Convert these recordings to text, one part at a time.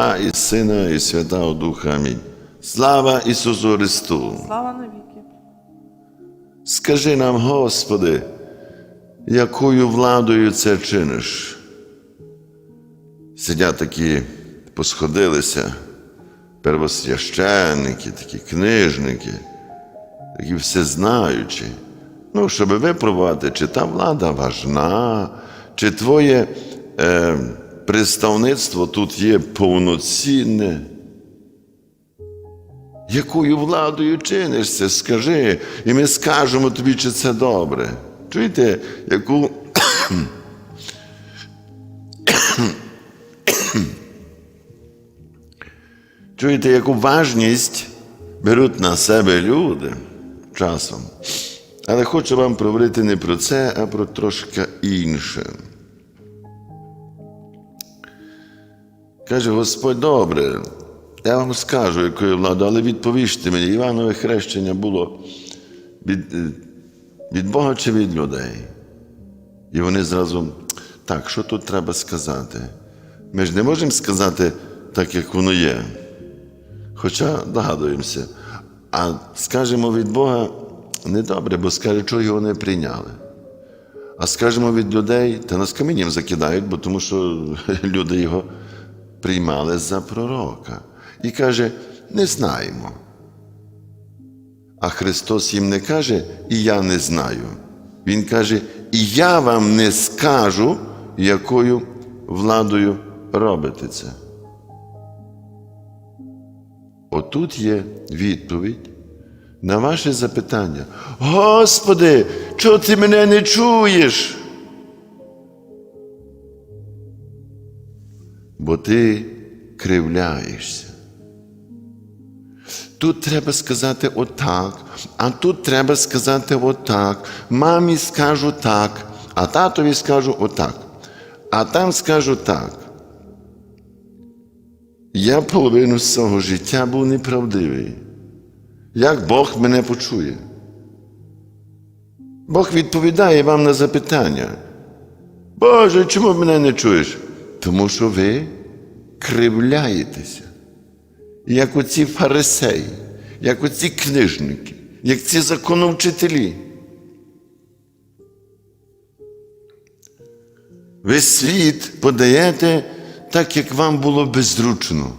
Отця і Сина, і Святого Духа. Амінь. Слава Ісусу Христу! Слава навіки. Скажи нам, Господи, якою владою це чиниш? Сидять такі, посходилися, первосвященники, такі книжники, такі всезнаючі. Ну, щоб випробувати, чи та влада важна, чи твоє е, представництво тут є повноцінне. Якою владою чиниш це, скажи, і ми скажемо тобі, чи це добре. Чуєте, яку. Чуєте, яку важність беруть на себе люди часом. Але хочу вам говорити не про це, а про трошки інше. Каже Господь, добре, я вам скажу, якою владою, але відповіжте мені, Іванове хрещення було від, е, від Бога чи від людей? І вони зразу, так, що тут треба сказати? Ми ж не можемо сказати так, як воно є. Хоча догадуємося. А скажемо від Бога недобре, бо скаже, що його не прийняли. А скажемо від людей, та нас камінням закидають, бо тому що люди його приймали за пророка. І каже, не знаємо. А Христос їм не каже, і я не знаю. Він каже, і я вам не скажу, якою владою робите це. Отут є відповідь на ваше запитання. Господи, чого ти мене не чуєш? Ти кривляєшся. Тут треба сказати отак, а тут треба сказати отак. Мамі скажу так, а татові скажу отак, а там скажу так. Я половину свого життя був неправдивий. Як Бог мене почує? Бог відповідає вам на запитання. Боже, чому мене не чуєш? Тому що ви кривляєтеся, як оці фарисеї, як оці книжники, як ці законовчителі. Ви світ подаєте так, як вам було беззручно,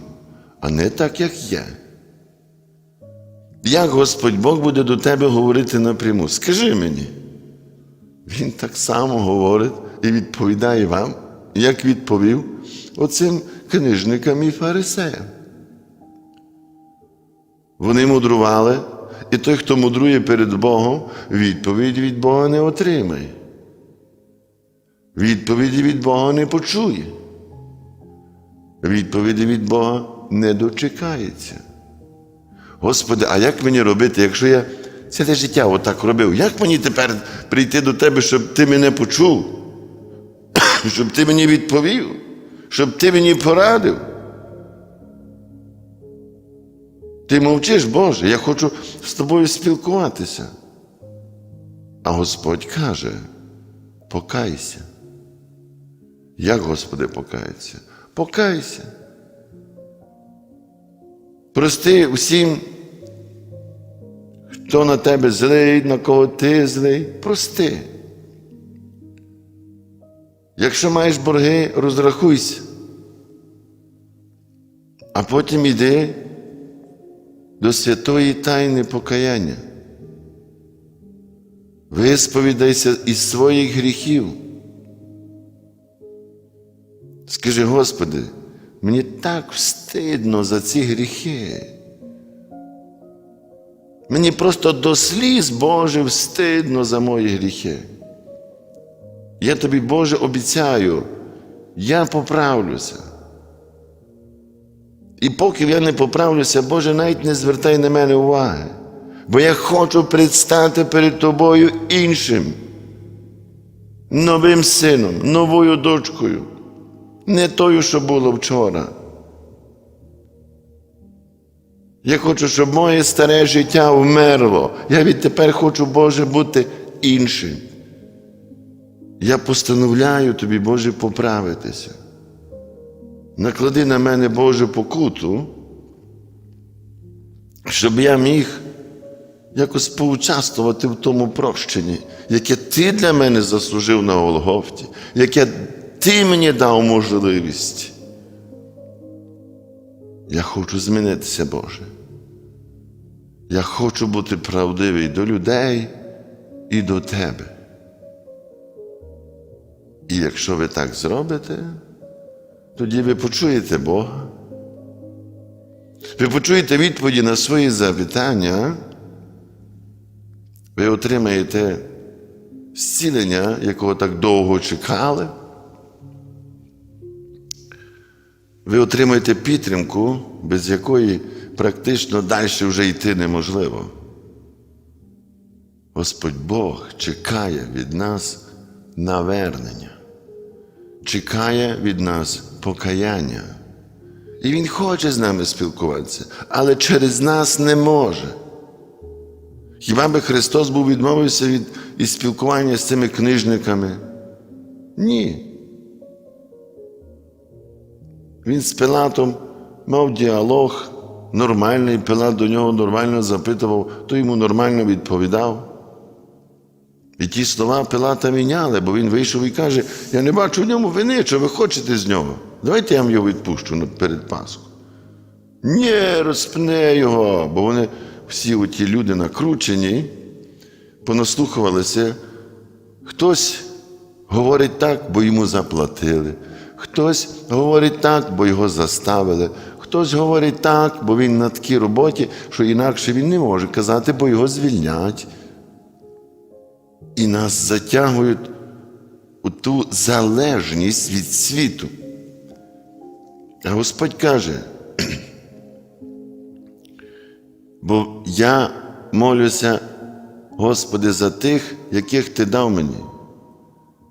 а не так, як є. Як Господь Бог буде до тебе говорити напряму? Скажи мені. Він так само говорить і відповідає вам, як відповів оцим книжникам і фарисеям. Вони мудрували, і той, хто мудрує перед Богом, відповідь від Бога не отримає. Відповіді від Бога не почує. Відповіді від Бога не дочекається. Господи, а як мені робити, якщо я ціле життя отак робив? Як мені тепер прийти до Тебе, щоб Ти мене почув? Щоб Ти мені відповів, щоб Ти мені порадив? Ти мовчиш, Боже, я хочу з тобою спілкуватися. А Господь каже: покайся. Як, Господи, покається? Покайся. Прости усім, хто на тебе злий, на кого ти злий, прости. Якщо маєш борги, розрахуйся. А потім йди до святої тайни покаяння. Висповідайся із своїх гріхів. Скажи, Господи, мені так встидно за ці гріхи. Мені просто до сліз, Боже, встидно за мої гріхи. Я тобі, Боже, обіцяю, я поправлюся. І поки я не поправлюся, Боже, навіть не звертай на мене уваги, бо я хочу предстати перед Тобою іншим, новим сином, новою дочкою, не тою, що було вчора. Я хочу, щоб моє старе життя вмерло. Я відтепер хочу, Боже, бути іншим. Я постановляю тобі, Боже, поправитися. наклади на мене Божу покуту, щоб я міг якось поучаствувати в тому прощенні, яке ти для мене заслужив на Голгофті, яке ти мені дав можливість. Я хочу змінитися, Боже. Я хочу бути правдивий до людей і до Тебе. І якщо ви так зробите, тоді ви почуєте Бога. Ви почуєте відповіді на свої запитання, ви отримаєте зцілення, якого так довго чекали. Ви отримаєте підтримку, без якої практично далі вже йти неможливо. Господь Бог чекає від нас навернення, чекає від нас покаяння. І Він хоче з нами спілкуватися, але через нас не може. Хіба би Христос був відмовився від із спілкування з цими книжниками? Ні. Він з Пилатом мав діалог нормальний, Пилат до нього нормально запитував, то йому нормально відповідав. І ті слова Пилата міняли, бо він вийшов і каже: Я не бачу в ньому вини, що ви хочете з нього. Давайте я вам його відпущу перед Пасхою. Ні, розпне його, бо вони всі оті люди накручені, понаслухувалися. Хтось говорить так, бо йому заплатили. Хтось говорить так, бо його заставили. Хтось говорить так, бо він на такій роботі, що інакше він не може казати, бо його звільнять. І нас затягують у ту залежність від світу. А Господь каже, бо я молюся, Господи, за тих, яких Ти дав мені.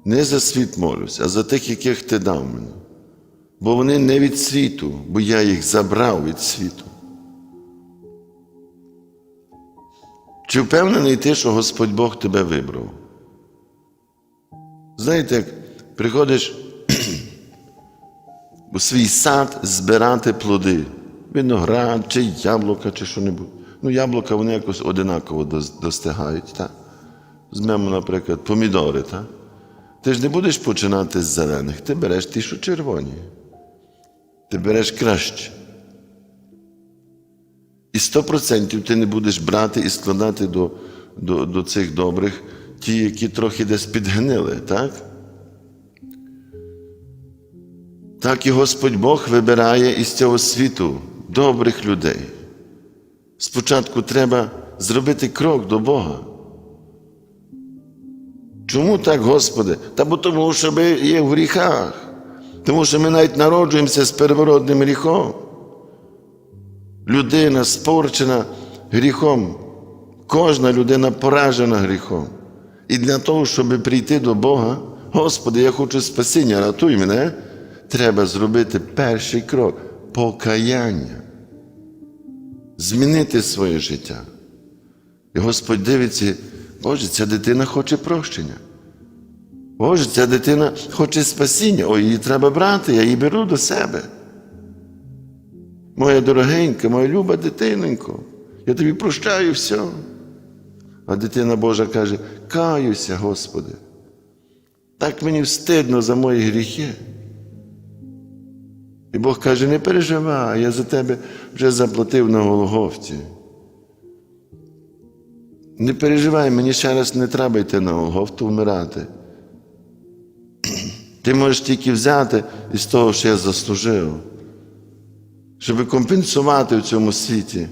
Не за світ молюся, а за тих, яких Ти дав мені. Бо вони не від світу, бо я їх забрав від світу. Чи впевнений ти, що Господь Бог тебе вибрав? Знаєте, як приходиш у свій сад збирати плоди, виноград, чи яблука, чи що-небудь. Ну, яблука вони якось одинаково достигають. Так? Візьмемо, наприклад, помідори. Так? Ти ж не будеш починати з зелених, ти береш ті, що червоні. Ти береш краще. І 100% ти не будеш брати і складати до, до, до цих добрих ті, які трохи десь підгнили, так? Так і Господь Бог вибирає із цього світу добрих людей. Спочатку треба зробити крок до Бога. Чому так, Господи? Та бо тому, що ми є в гріхах, тому що ми навіть народжуємося з первородним гріхом. Людина спорчена гріхом. Кожна людина поражена гріхом. І для того, щоб прийти до Бога, Господи, я хочу спасіння, ратуй мене, треба зробити перший крок покаяння, змінити своє життя. І Господь дивиться, Боже, ця дитина хоче прощення. Боже, ця дитина хоче спасіння, ой, її треба брати, я її беру до себе. Моя дорогенька, моя люба дитинонько, я тобі прощаю все. А дитина Божа каже: каюся, Господи. Так мені встидно за мої гріхи. І Бог каже, не переживай, я за тебе вже заплатив на Голгофті. Не переживай, мені ще раз не треба йти на Голгофту вмирати. Ти можеш тільки взяти із того, що я заслужив, щоб компенсувати в цьому світі,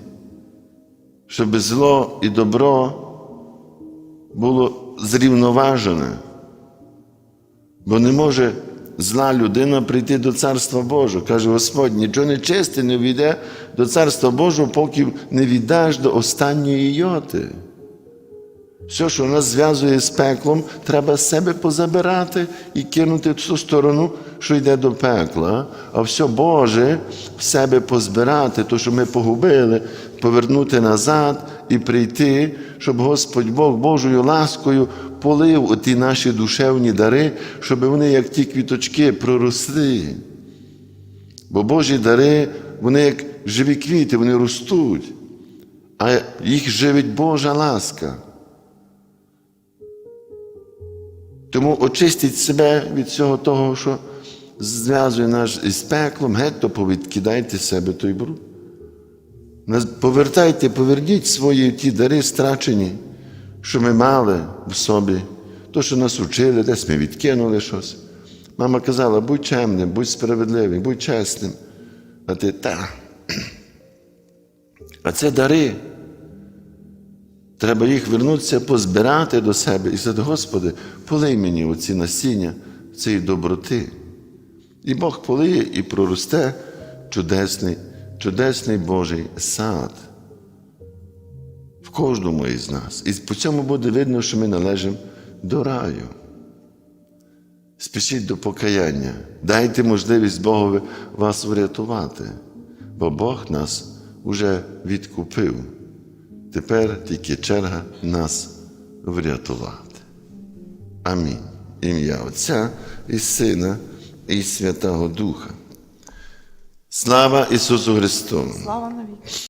щоб зло і добро було зрівноважене, бо не може зла людина прийти до Царства Божого. Каже Господь, нічого нечисте не війде до Царства Божого, поки не віддаш до останньої йоти. Все, що нас зв'язує з пеклом, треба себе позабирати і кинути в ту сторону, що йде до пекла. А все Боже в себе позбирати, то, що ми погубили, повернути назад і прийти, щоб Господь Бог Божою ласкою полив оті наші душевні дари, щоб вони, як ті квіточки, проросли. Бо Божі дари, вони як живі квіти, вони ростуть, а їх живить Божа ласка. Тому очистіть себе від всього того, що зв'язує нас із пеклом, геть то повідкидайте себе той бруд. Повертайте, поверніть свої ті дари страчені, що ми мали в собі, то, що нас учили, десь ми відкинули щось. Мама казала, будь чемним, будь справедливим, будь чесним. А ти та. А це дари. Треба їх вернутися, позбирати до себе і сказати, Господи, полий мені оці насіння цієї доброти. І Бог полиє і проросте чудесний, чудесний Божий сад в кожному із нас. І по цьому буде видно, що ми належимо до раю. Спішіть до покаяння, дайте можливість Богові вас врятувати, бо Бог нас уже відкупив. Тепер тільки черга нас врятувати. Амінь. Ім'я Отця і Сина, і Святого Духа. Слава Ісусу Христу! Слава навіки.